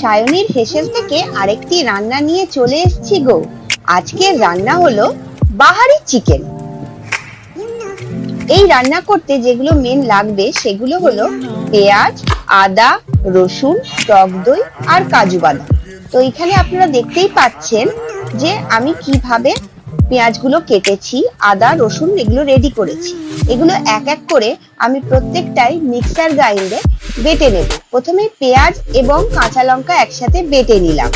সায়নীর হেসেল থেকে আরেকটি রান্না নিয়ে চলে এসেছি গো। আজকের রান্না হলো বাহারি চিকেন। এই রান্না করতে যেগুলো মেন লাগবে সেগুলো হলো পেঁয়াজ, আদা, রসুন, টক দই আর কাজু বাদাম। তো এখানে আপনারা দেখতেই পাচ্ছেন যে আমি কীভাবে পেঁয়াজগুলো কেটেছি, আদা, রসুন, এগুলো রেডি করেছি। এগুলো এক এক করে আমি প্রত্যেকটাই মিক্সার গ্রাইন্ডে বেটে নেব। প্রথমে পেঁয়াজ এবং কাঁচা লঙ্কা একসাথে বেটে নিলাম।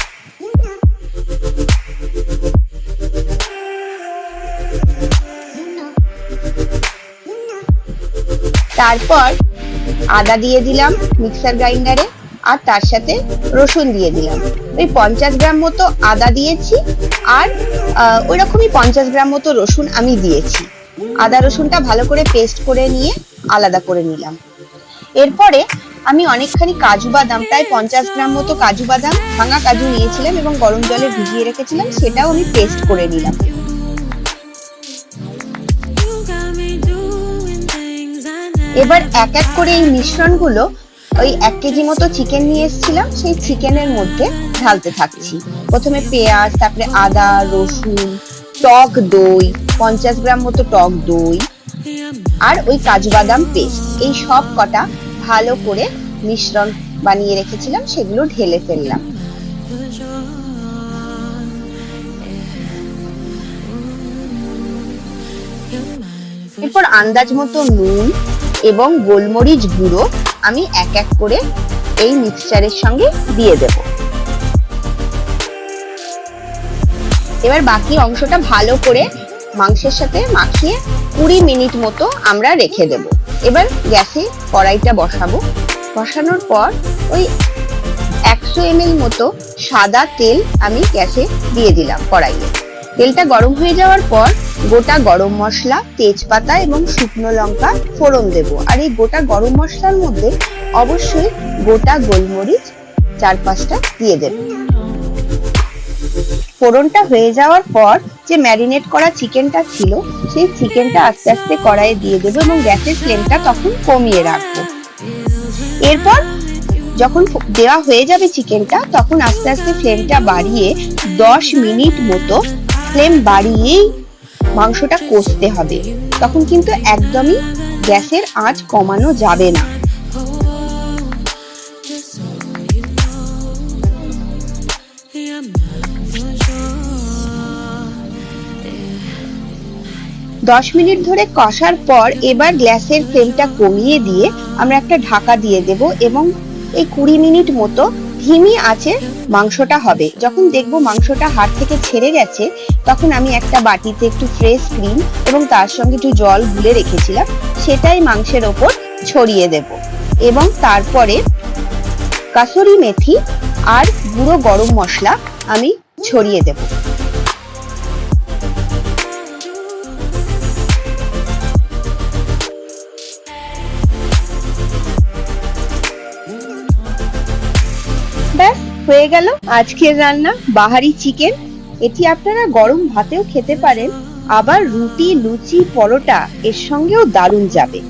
তারপর আদা দিয়ে দিলাম মিক্সার গ্রাইন্ডারে আর তার সাথে রসুন দিয়ে দিলাম। ওই পঞ্চাশ গ্রাম মতো আদা দিয়েছি আর আহ, ওইরকমই পঞ্চাশ গ্রাম মতো রসুন আমি দিয়েছি। আদা রসুনটা ভালো করে পেস্ট করে নিয়ে আলাদা করে নিলাম। এরপরে আমি অনেকখানি কাজু বাদাম প্রায় পঞ্চাশ গ্রাম মতো কাজু বাদাম ভাঙা কাজু নিয়েছিলাম এবং গরম জলে ভিজিয়ে রেখেছিলাম সেটাও আমি পেস্ট করে নিলাম। এবার এক এক করে এই মিশ্রণগুলো ওই এক কেজি মতো চিকেন নিয়ে এসেছিলাম, সেই চিকেনের মধ্যে ঢালতে থাকছি। প্রথমে পেঁয়াজ, তারপরে আদা, রসুন, টক দই, পঞ্চাশ গ্রাম মতো টক দই আর ওই কাজু বাদাম পেস্ট। এই সব কটা ভালো করে মিশ্রণ বানিয়ে রেখেছিলাম, সেগুলো ঢেলে ফেললাম। এরপর আন্দাজ মতো নুন এবং গোলমরিচ গুঁড়ো আমি এক এক করে এই মিক্সচারের সঙ্গে দিয়ে দেব। এবার বাকি অংশটা ভালো করে মাংসের সাথে মাখিয়ে কুড়ি মিনিট মতো আমরা রেখে দেব। এবার গ্যাসে কড়াইটা বসাবো। বসানোর পর ওই একশো এমএল মতো সাদা তেল আমি গ্যাসে দিয়ে দিলাম কড়াইয়ে। তেলটা গরম হয়ে যাওয়ার পর গোটা গরম মশলা, তেজপাতা এবং শুকনো লঙ্কা ফোড়ন দেব। আর এই গোটা গরম মশলার মধ্যে অবশ্যই গোটা গোলমরিচ চার পাঁচটা দিয়ে দেব। ফোড়নটা হয়ে যাওয়ার পর যে ম্যারিনেট করা চিকেনটা ছিল, সেই চিকেনটা আস্তে আস্তে কড়াইয়ে দিয়ে দেবো এবং গ্যাসের ফ্লেমটা তখন কমিয়ে রাখব। এরপর যখন দেওয়া হয়ে যাবে চিকেনটা, তখন আস্তে আস্তে ফ্লেমটা বাড়িয়ে দশ মিনিট মতো ফ্লেম বাড়িয়েই মাংসটা কষতে হবে তখন কিন্তু একদমই গ্যাসের আঁচ কমানো যাবে না. দশ মিনিট ধরে কষার পর এবার গ্যাসের ফ্লেমটা কমিয়ে দিয়ে আমরা একটা ঢাকা দিয়ে দেব এবং এই কুড়ি মিনিট মতো ধিমি আছে, মাংসটা হবে। যখন দেখব মাংসটা হাত থেকে ছেড়ে গেছে, তখন আমি একটা বাটিতে একটু ফ্রেশ ক্রিম এবং তার সঙ্গে একটু জল গুলে রেখেছিলাম, সেটাই মাংসের ওপর ছড়িয়ে দেব। এবং তারপরে কাসুরি মেথি আর গুঁড়ো গরম মশলা আমি ছড়িয়ে দেবো। হয়ে গেল আজকের রান্না, বাহারি চিকেন। এটি আপনারা গরম ভাতেও খেতে পারেন, আবার রুটি, লুচি, পরোটা, এর সঙ্গেও দারুণ যাবে।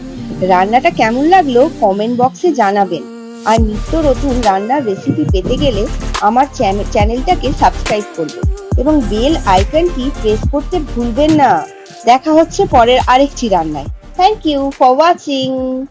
রান্নাটা কেমন লাগল কমেন্ট বক্সে জানাবেন। আর নিত্য নতুন রান্নার রেসিপি পেতে গেলে আমার চ্যানে- চ্যানেলটাকে সাবস্ক্রাইব করবেন এবং বেল আইকনটি প্রেস করতে ভুলবেন না। দেখা হচ্ছে পরের আরেকটি রান্নায়। Thank you for watching